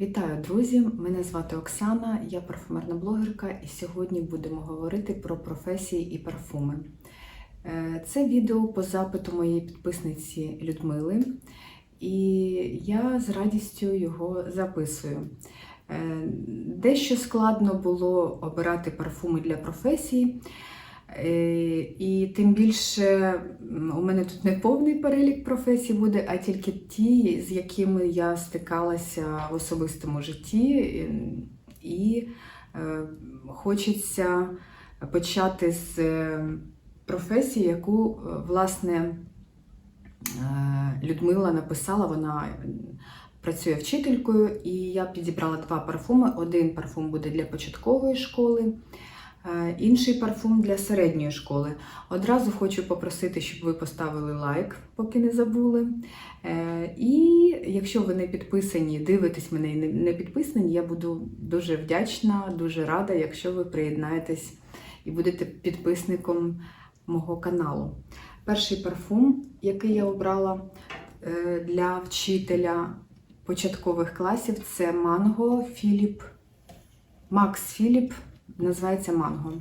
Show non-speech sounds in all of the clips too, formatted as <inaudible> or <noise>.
Вітаю, друзі! Мене звати Оксана, я парфумерна блогерка, і сьогодні будемо говорити про професії і парфуми. Е, Це відео по запиту моєї підписниці Людмили, і я з радістю його записую. Е, Дещо складно було обирати парфуми для професій. Е, І тим більше у мене тут не повний перелік професій буде, а тільки ті, з якими я стикалася в особистому житті. І- І е, хочеться почати з е, професії, яку власне Людмила написала. Вона працює вчителькою, і я підібрала два парфуми. Один парфум буде для початкової школи. Е, Інший парфум для середньої школи. Одразу хочу попросити, щоб ви поставили лайк, поки не забули. Е, І якщо ви не підписані, дивитесь мене і не- підписані, я буду дуже вдячна, дуже рада, якщо ви приєднаєтесь і будете підписником мого каналу. Перший парфум, який я обрала е, для вчителя початкових класів, це Манго Філіп. Макс Філіп називається Манго.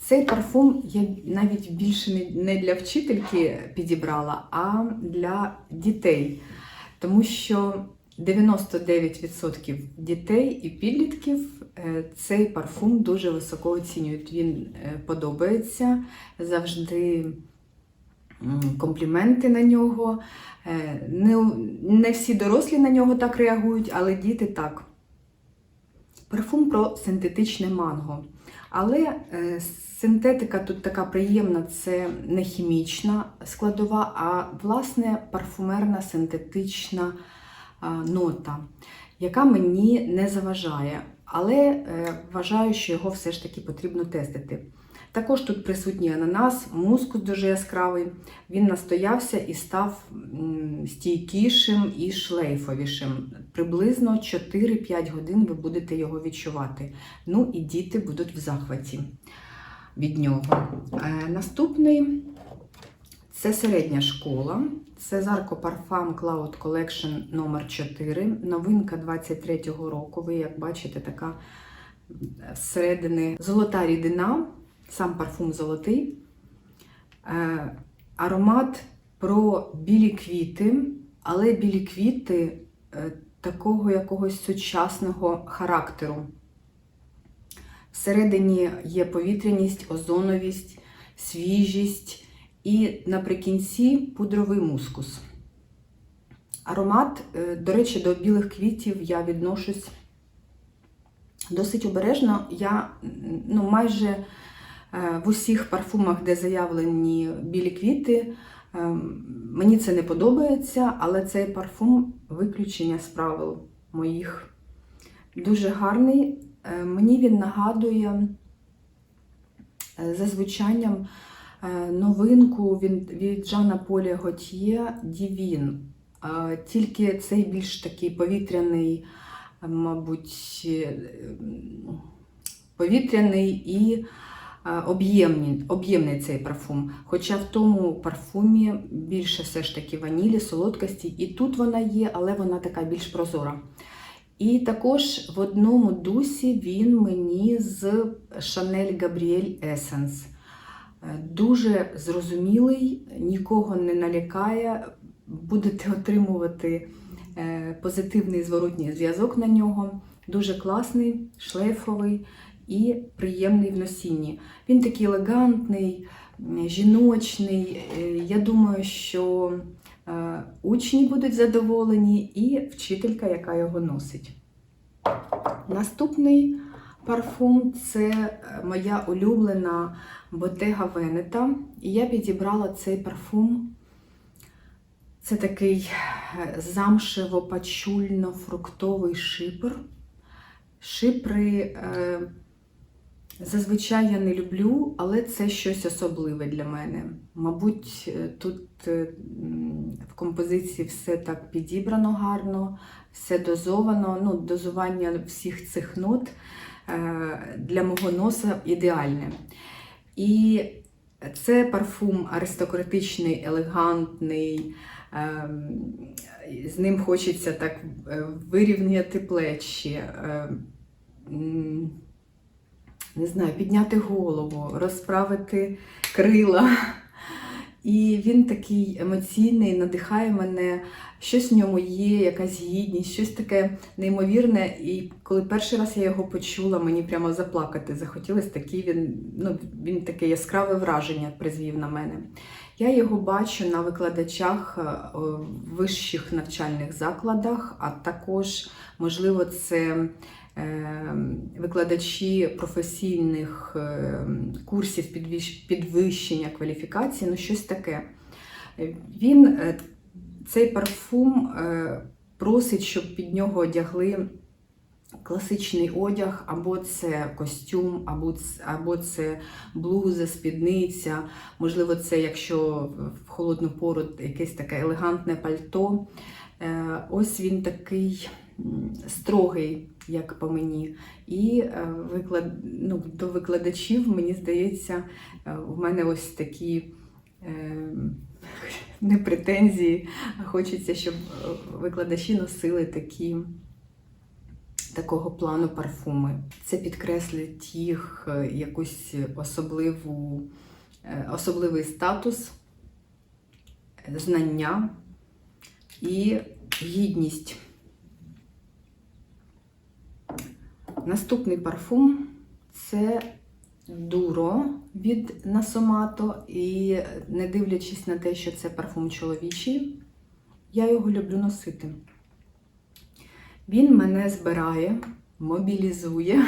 Цей парфум я навіть більше не- для вчительки підібрала, а для дітей. Тому що 99% дітей і підлітків е, цей парфум дуже високо оцінюють. Він е, подобається завжди компліменти на нього. Е, не всі дорослі на нього так реагують, але діти так. Парфум про синтетичне манго. Але е, синтетика тут така приємна, це не хімічна складова, а власне парфумерна синтетична нота, яка мені не заважає. Але е, вважаю, що його все ж таки потрібно тестити. Також тут присутній ананас, мускус дуже яскравий. Він настоявся і став стійкішим і шлейфовішим. Приблизно 4-5 годин ви будете його відчувати. Ну і діти будуть в захваті від нього. Е, наступний це середня школа. Це Zarco Parfum Cloud Collection номер 4 новинка 23-го року. Ви, як бачите, така зсередини золота рідина, сам парфум золотий. Е, Аромат про білі квіти, але білі квіти е, такого якогось сучасного характеру. Всередині є повітряність, озоновість, свіжість і наприкінці пудровий мускус. Аромат, е, до речі, до білих квітів я відношусь досить обережно. Я ну, майже в усіх парфумах, де заявлені білі квіти, е, мені це не подобається, але цей парфум виключення з правил моїх. Дуже гарний. Е, Мені він нагадує е, за звучанням е, новинку від, Жана Поля Готьє Дівін. Е, Тільки цей більш такий повітряний, е, мабуть, е, повітряний і е, об'ємний, об'ємний цей парфум. Хоча в тому парфумі більше все ж таки ванілі, солодкості, і тут вона є, але вона така більш прозора. І також в одному дусі він мені з Chanel Gabrielle Essence. Е, Дуже зрозумілий, нікого не налякає, будете отримувати е, позитивний зворотній зв'язок на нього. Дуже класний, шлейфовий і приємний в носінні. Він такий елегантний, жіночний. Е, Я думаю, що е, учні будуть задоволені і вчителька, яка його носить. Наступний парфум це е, моя улюблена Bottega Veneta. І я підібрала цей парфум. Це такий замшево-пачульно-фруктовий шипр. Шипри зазвичай я не люблю, але це щось особливе для мене. Мабуть, е, тут е, в композиції все так підібрано гарно, все дозовано. Ну, дозування всіх цих нот е, для мого носа ідеальне. І це парфум аристократичний, елегантний, ем, з ним хочеться так вирівняти плечі, е, м, не знаю, підняти голову, розправити крила. І він такий емоційний, надихає мене, щось в ньому є, якась гідність, щось таке неймовірне. І коли перший раз я його почула, мені прямо заплакати захотілося. Такий він, ну, він таке яскраве враження призвів на мене. Я його бачу на викладачах е, в вищих навчальних закладах, а також, можливо, це викладачі професійних е, курсів підвищення кваліфікації, ну щось таке. Він е, цей парфум е, просить, щоб під нього одягли класичний одяг, або це костюм, або це, або це блуза, спідниця. Можливо, це якщо в холодну пору якесь таке елегантне пальто. Е, Ось він такий строгий, як по мені. І е, виклад... ну, до викладачів, мені здається, е, в мене ось такі е, <laughs> не претензії, а хочеться, щоб викладачі носили такі. Такого плану парфуми. Це підкреслить їх якусь особливу, особливий статус, знання і гідність. Наступний парфум це дуро від Насомато. І не дивлячись на те, що це парфум чоловічий, я його люблю носити. Він мене збирає, мобілізує,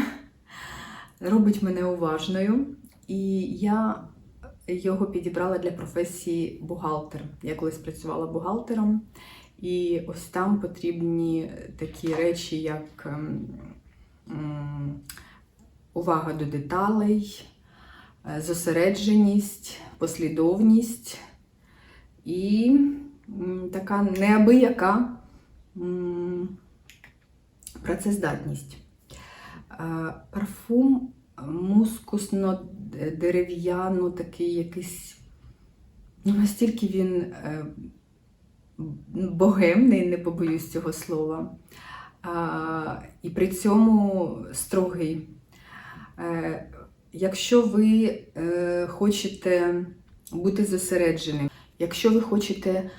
<laughs> робить мене уважною. І я його підібрала для професії бухгалтер. Я колись працювала бухгалтером, і ось там потрібні такі речі, як ем, увага до деталей, е, зосередженість, послідовність і така неабияка. працездатність. Е, Парфум мускусно-дерев'яно, такий якийсь, ну настільки він е, богемний, не побоюсь цього слова, і при цьому строгий. Е, Якщо ви е, хочете бути зосередженим, якщо ви хочете е,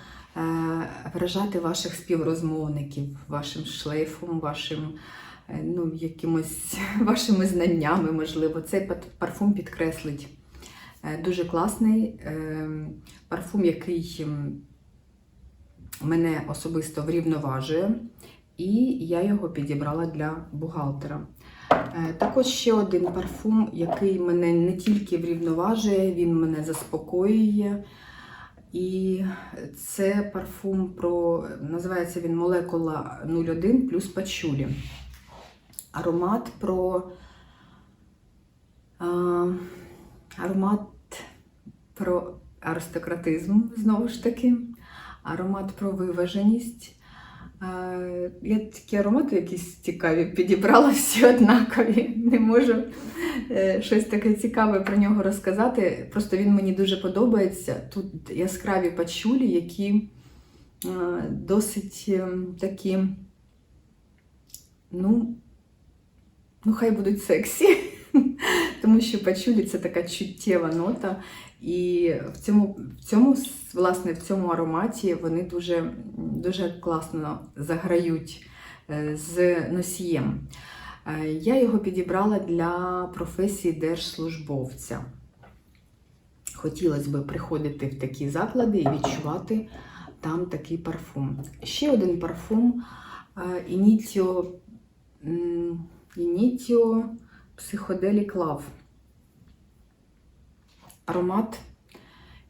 вражати ваших співрозмовників вашим шлейфом, вашим ну, якимось <laughs> вашими знаннями, можливо, цей парфум підкреслить. Дуже класний парфум, який мене особисто врівноважує, і я його підібрала для бухгалтера. Е, Також ще один парфум, який мене не тільки врівноважує, він мене заспокоює. І це парфум про, називається він молекула 01 плюс пачулі. Аромат про а, аромат про аристократизм, знову ж таки, аромат про виваженість. Я такі аромати якісь цікаві підібрала, <laughs> всі однакові. Не можу е, щось таке цікаве про нього розказати. Просто він мені дуже подобається. Тут яскраві пачулі, які е, досить е, такі, ну, ну, хай будуть сексі. <laughs> Тому що пачулі це така чуттєва нота. І в цьому, в цьому, власне, в цьому ароматі вони дуже, дуже класно заграють е, з носієм. Е, Я його підібрала для професії держслужбовця. Хотілося б приходити в такі заклади і відчувати там такий парфум. Ще один парфум Initio, Initio Psychedelic Love аромат,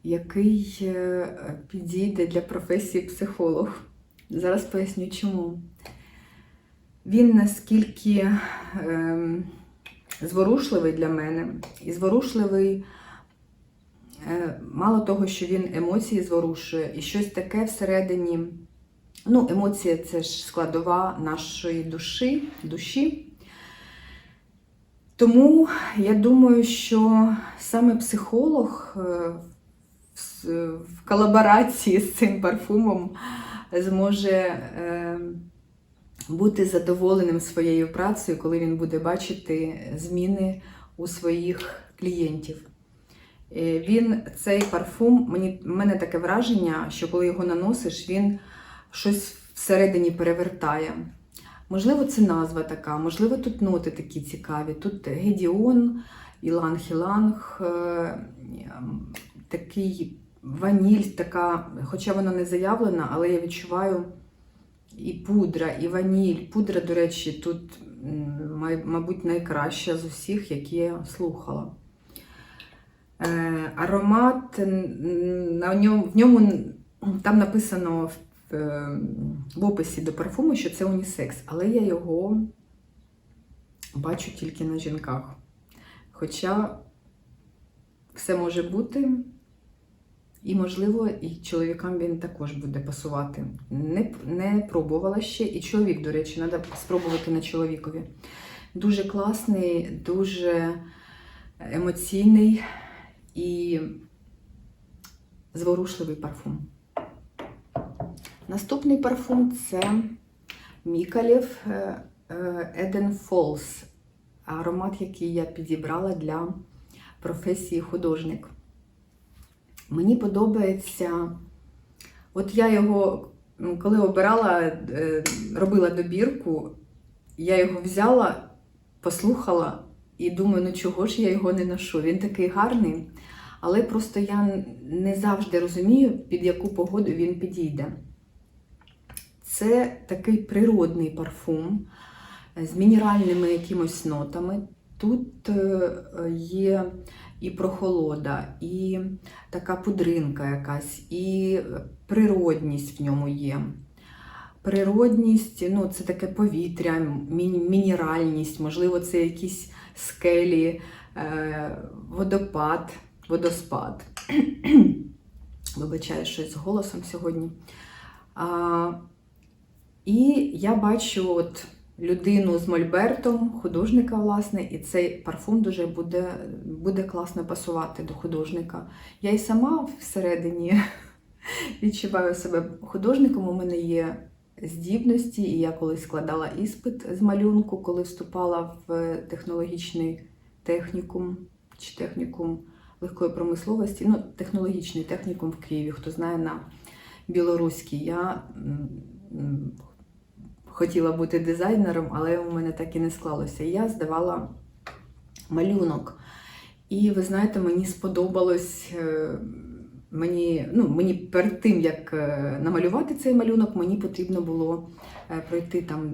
який е, підійде для професії психолог. Зараз поясню чому. Він наскільки ем, зворушливий для мене, і зворушливий, е, мало того, що він емоції зворушує, і щось таке всередині. Ну, емоція це ж складова нашої душі, душі. Тому я думаю, що саме психолог е, в колаборації з цим парфумом зможе е, бути задоволеним своєю працею, коли він буде бачити зміни у своїх клієнтів. Е, Він цей парфум, мені в мене таке враження, що коли його наносиш, він щось всередині перевертає. Можливо, це назва така, можливо, тут ноти такі цікаві. Тут Гедіон, Іланг-Іланг, е, такий ваніль, така, хоча вона не заявлена, але я відчуваю і пудра, і ваніль. Пудра, до речі, тут, мабуть, найкраща з усіх, які я слухала. Е, аромат на ньому, в ньому там написано в, описі до парфуму, що це унісекс, але я його бачу тільки на жінках. Хоча все може бути, і, можливо, і чоловікам він також буде пасувати. Не, не пробувала ще, і чоловік, до речі, треба спробувати на чоловікові. Дуже класний, дуже емоційний і зворушливий парфум. Наступний парфум це Мікалів е, е, Eden Falls. Аромат, який я підібрала для професії художник. Мені подобається, от я його, коли обирала, е, робила добірку, я його взяла, послухала і думаю, ну чого ж я його не ношу? Він такий гарний, але просто я не завжди розумію, під яку погоду він підійде. Це такий природний парфум з мінеральними якимось нотами. Тут е, є і прохолода, і така пудринка якась, і природність в ньому є. Природність, ну, це таке повітря, мінеральність, можливо, це якісь скелі, е, водопад, водоспад. <clears throat> Вибачаю щось з голосом сьогодні. І я бачу от людину з мольбертом, художника, власне, і цей парфум дуже буде, буде класно пасувати до художника. Я і сама всередині <laughs> відчуваю себе художником. У мене є здібності, і я колись складала іспит з малюнку, коли вступала в технологічний технікум чи технікум легкої промисловості, ну, технологічний технікум в Києві, хто знає на білоруській. Я хотіла бути дизайнером, але у мене так і не склалося. Я здавала малюнок. І ви знаєте, мені сподобалось. е, Мені, ну, мені перед тим, як е, намалювати цей малюнок, мені потрібно було е, пройти там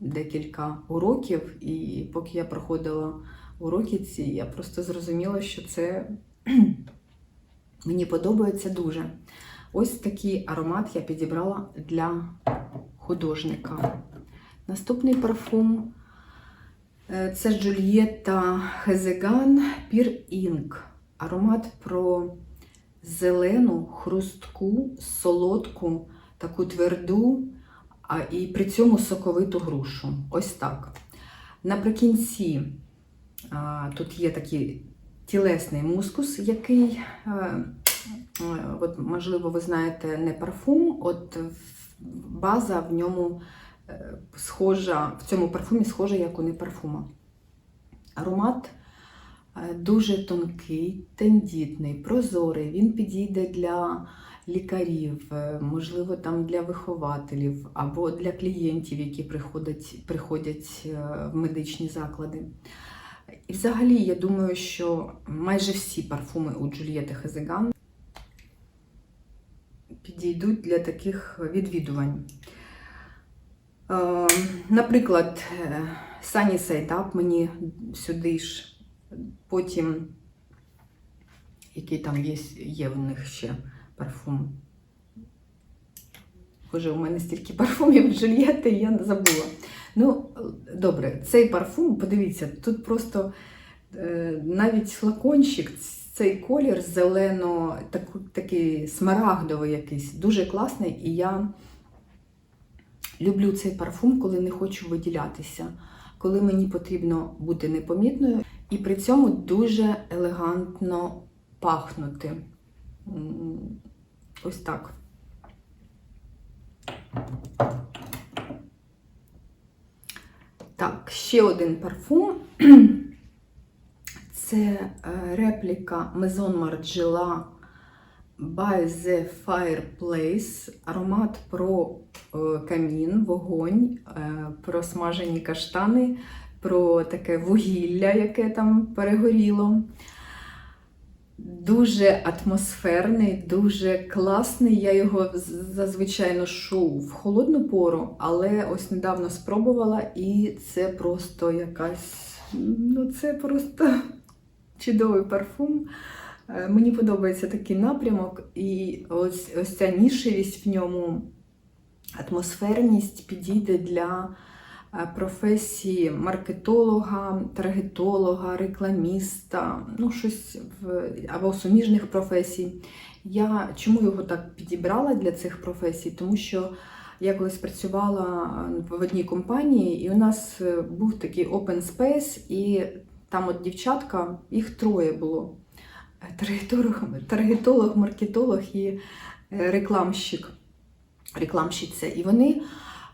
декілька уроків. І поки я проходила уроки ці, я просто зрозуміла, що це <clears throat> мені подобається дуже. Ось такий аромат я підібрала для художника. Наступний парфум е, це Джульєта Хезеган Пір Інк. Аромат про зелену, хрустку, солодку, таку тверду, а і при цьому соковиту грушу. Ось так. Наприкінці а, тут є такий тілесний мускус, який, е, е, от, можливо, ви знаєте, не парфум, от в- база в ньому е, схожа, в цьому парфумі схожа, як у не парфума. Аромат е, дуже тонкий, тендітний, прозорий. Він підійде для лікарів, е, можливо, там для вихователів або для клієнтів, які приходять, приходять в медичні заклади. І взагалі, я думаю, що майже всі парфуми у Джульєти Хезеган підійдуть для таких відвідувань. Е, Наприклад, е, Sunny Side Up мені сюди ж, потім, який там є, є в них ще парфум. Боже, у мене стільки парфумів Джульєти, я забула. Ну, добре, цей парфум, подивіться, тут просто навіть флакончик, цей колір зелено, такий смарагдовий якийсь, дуже класний. І я люблю цей парфум, коли не хочу виділятися, коли мені потрібно бути непомітною і при цьому дуже елегантно пахнути. Ось так. Так, ще один парфум. <clears throat> Це е, репліка Maison Margiela by the Fireplace. Аромат про е, камін, вогонь, е, про смажені каштани, про таке вугілля, яке там перегоріло. Дуже атмосферний, дуже класний. Я його зазвичай ношу в холодну пору, але ось недавно спробувала, і це просто якась. Ну, це просто чудовий парфум. Е, Мені подобається такий напрямок, і ось, ось ця нішевість в ньому, атмосферність підійде для е, професії маркетолога, таргетолога, рекламіста, ну щось в або суміжних професій. Я чому його так підібрала для цих професій? Тому що я колись працювала в одній компанії, і у нас е, був такий open space, і там от дівчатка, їх троє було. Е, Таргетолог, таргетолог маркетолог і е, рекламщик, рекламщиця. І вони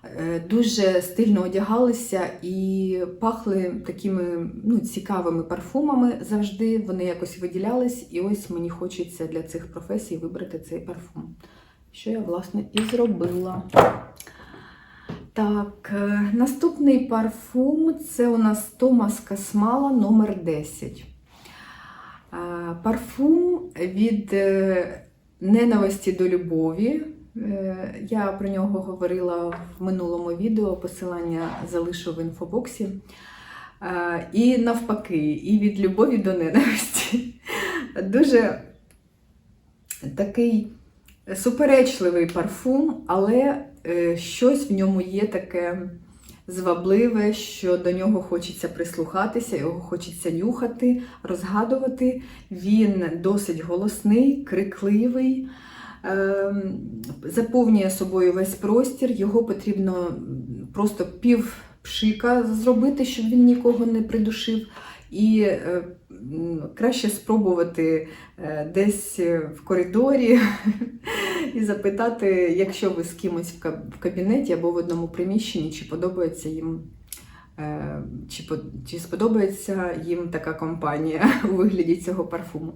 е, дуже стильно одягалися і пахли такими ну, цікавими парфумами завжди. Вони якось виділялись, і ось мені хочеться для цих професій вибрати цей парфум. Що я, власне, і зробила. Так, е, наступний парфум це у нас Томас Касмала номер 10. Е, Парфум від е, ненависті до любові. Я про нього говорила в минулому відео, посилання залишу в інфобоксі. І навпаки, і від любові до ненависті. <laughs> Дуже такий суперечливий парфум, але е, щось в ньому є таке звабливе, що до нього хочеться прислухатися, його хочеться нюхати, розгадувати. Він досить голосний, крикливий, ем, заповнює собою весь простір. Його потрібно просто пів пшика зробити, щоб він нікого не придушив. І е, краще спробувати е, десь в коридорі <laughs> і запитати, якщо ви з кимось в кабінеті або в одному приміщенні, чи подобається їм. е, Чи, чи сподобається їм така компанія <laughs> у вигляді цього парфуму?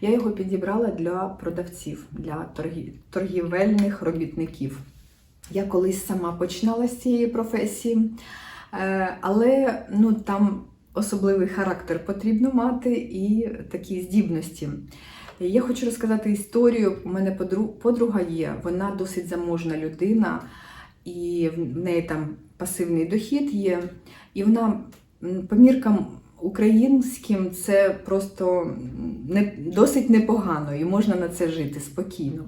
Я його підібрала для продавців, для торгі, торгівельних робітників. Я колись сама починала з цієї професії, е, але ну, там особливий характер потрібно мати і такі здібності. Я хочу розказати історію. У мене подруга є, вона досить заможна людина, і в неї там пасивний дохід є. І вона по міркам українським це просто не, досить непогано, і можна на це жити спокійно.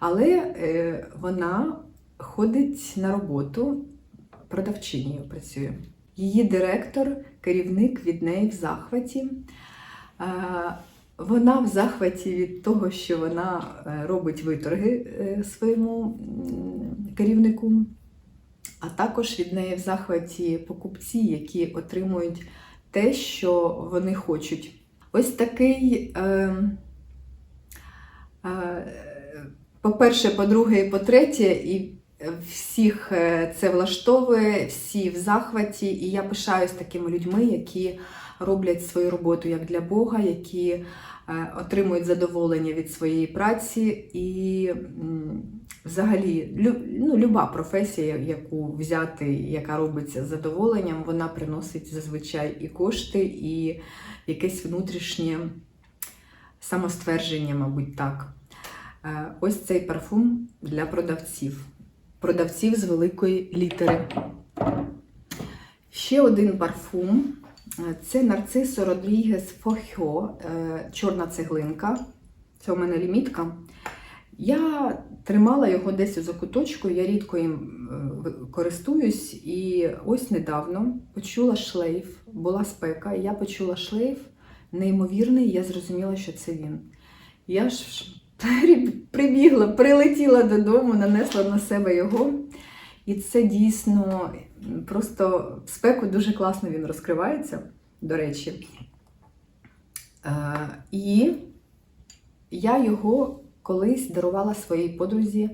Але е, вона ходить на роботу, продавчинею працює. Її директор, керівник від неї в захваті. Е, Вона в захваті від того, що вона е, робить виторги е, своєму керівнику, а також від неї в захваті покупці, які отримують те, що вони хочуть. Ось такий, по-перше, по-друге, і по-третє, і всіх е, це влаштовує, всі в захваті, і я пишаюсь такими людьми, які роблять свою роботу як для Бога, які е, отримують задоволення від своєї праці і взагалі ну, люба професія, яку взяти, яка робиться з задоволенням, вона приносить зазвичай і кошти, і якесь внутрішнє самоствердження, мабуть, так. Е, Ось цей парфум для продавців. Продавців з великої літери. Ще один парфум. Це Нарцисо Родрігес Фохьо, е, чорна цеглинка. Це у мене лімітка. Я тримала його десь у закуточку, я рідко їм е, користуюсь. І ось недавно почула шлейф, була спека, і я почула шлейф неймовірний, і я зрозуміла, що це він. Я ж прибігла, прилетіла додому, нанесла на себе його. І це дійсно просто в спеку дуже класно він розкривається, до речі. Е, і Я його колись дарувала своїй подрузі.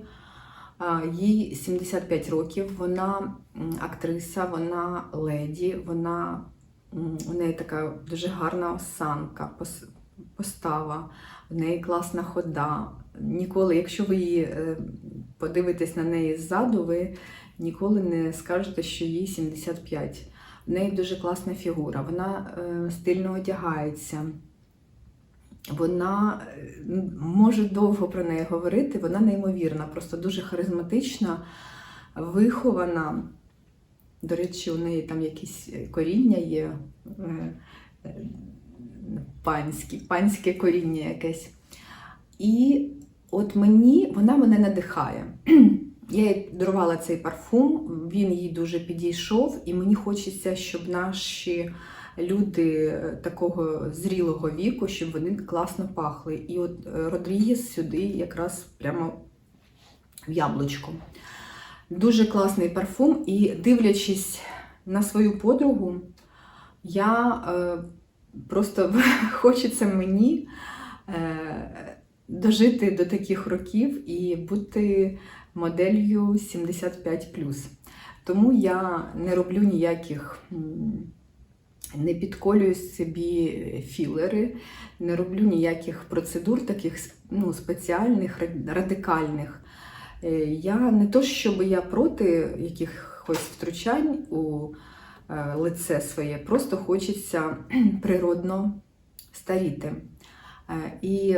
Їй 75 років, вона актриса, вона леді, вона у неї така дуже гарна осанка, постава, в неї класна хода. Ніколи, якщо ви її е, подивитесь на неї ззаду, ви ніколи не скажете, що їй 75. В неї дуже класна фігура, вона е, стильно одягається. Вона е, м, можу довго про неї говорити, вона неймовірна, просто дуже харизматична, вихована. До речі, у неї там якісь коріння є панські, панське коріння якесь. І от мені вона мене надихає. <clears throat> Я їй дарувала цей парфум, він їй дуже підійшов, і мені хочеться, щоб наші люди е, такого зрілого віку, щоб вони класно пахли. І от е, Родрігес сюди якраз прямо в яблучко. Дуже класний парфум, і дивлячись на свою подругу, я е, просто <laughs> хочеться мені е, дожити до таких років і бути моделлю 75. Тому я не роблю ніяких, не підколюю собі філери, не роблю ніяких процедур таких ну, спеціальних, радикальних. Е, Я не то, щоб я проти якихось втручань у лице своє, просто хочеться <clears throat> природно старіти. Е, І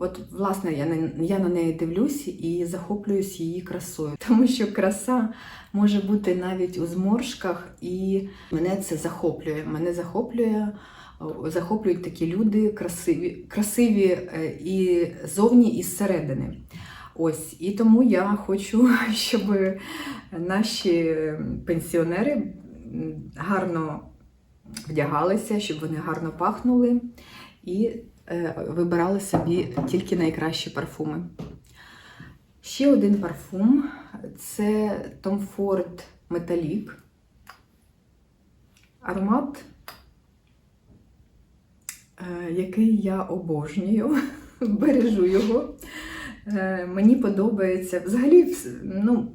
от, власне, я на, я на неї дивлюсь і захоплююсь її красою, <laughs> тому що краса може бути навіть у зморшках, і мене це захоплює. Мене захоплює, захоплюють такі люди красиві, красиві е, і зовні, і зсередини. Ось, і тому я хочу, <laughs> щоб наші пенсіонери гарно вдягалися, щоб вони гарно пахнули і е, вибирали собі тільки найкращі парфуми. Ще один парфум це Tom Ford Metallic. Аромат, е, який я обожнюю, <laughs> бережу його. Е, Мені подобається. Взагалі, ну,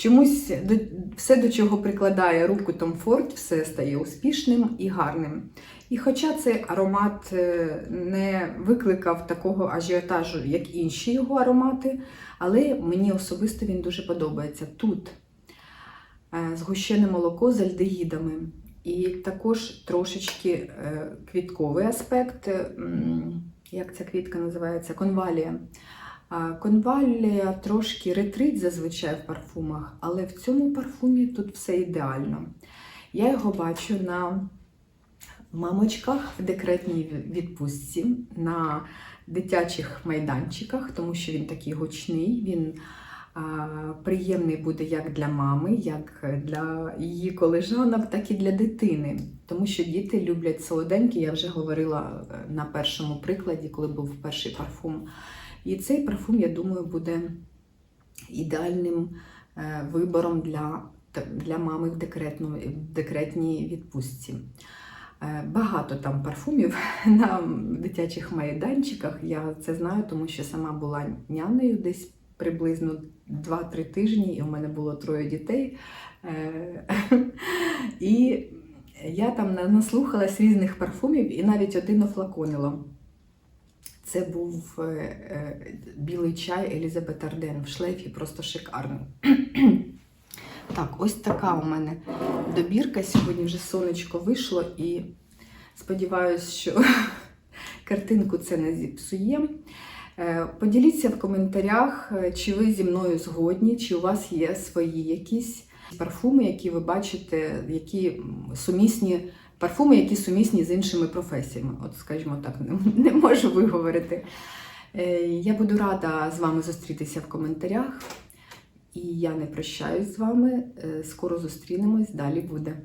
чомусь до, все, до чого прикладає руку Том Форд, все стає успішним і гарним. І хоча цей аромат е, не викликав такого ажіотажу, як інші його аромати, але мені особисто він дуже подобається. Тут е, згущене молоко з альдегідами. І також трошечки е, квітковий аспект. Як ця квітка називається? Конвалія. Конвалія трошки ретрит зазвичай в парфумах, але в цьому парфумі тут все ідеально. Я його бачу на мамочках в декретній відпустці, на дитячих майданчиках, тому що він такий гучний, він а, приємний буде як для мами, як для її колежанок, так і для дитини. Тому що діти люблять солоденькі, я вже говорила е, на першому прикладі, коли був перший парфум. І цей парфум, я думаю, буде ідеальним е, вибором для, для мами в, в декретній відпустці. Е, Багато там парфумів <laughs> на дитячих майданчиках. Я це знаю, тому що сама була нянею десь приблизно 2-3 тижні, і у мене було троє дітей. Е, <laughs> І я там наслухалась різних парфумів і навіть один офлаконила. Це був е, е, білий чай Елізабет Арден в шлейфі, просто шикарний. <clears throat> Так, ось така у мене добірка. Сьогодні вже сонечко вийшло і сподіваюся, що <laughs> картинку це не зіпсує. Е, Поділіться в коментарях, чи ви зі мною згодні, чи у вас є свої якісь парфуми, які ви бачите, які сумісні парфуми, які сумісні з іншими професіями. От, скажімо так, не, можу виговорити. Е, Я буду рада з вами зустрітися в коментарях. І я не прощаюсь з вами. Е, Скоро зустрінемось, далі буде.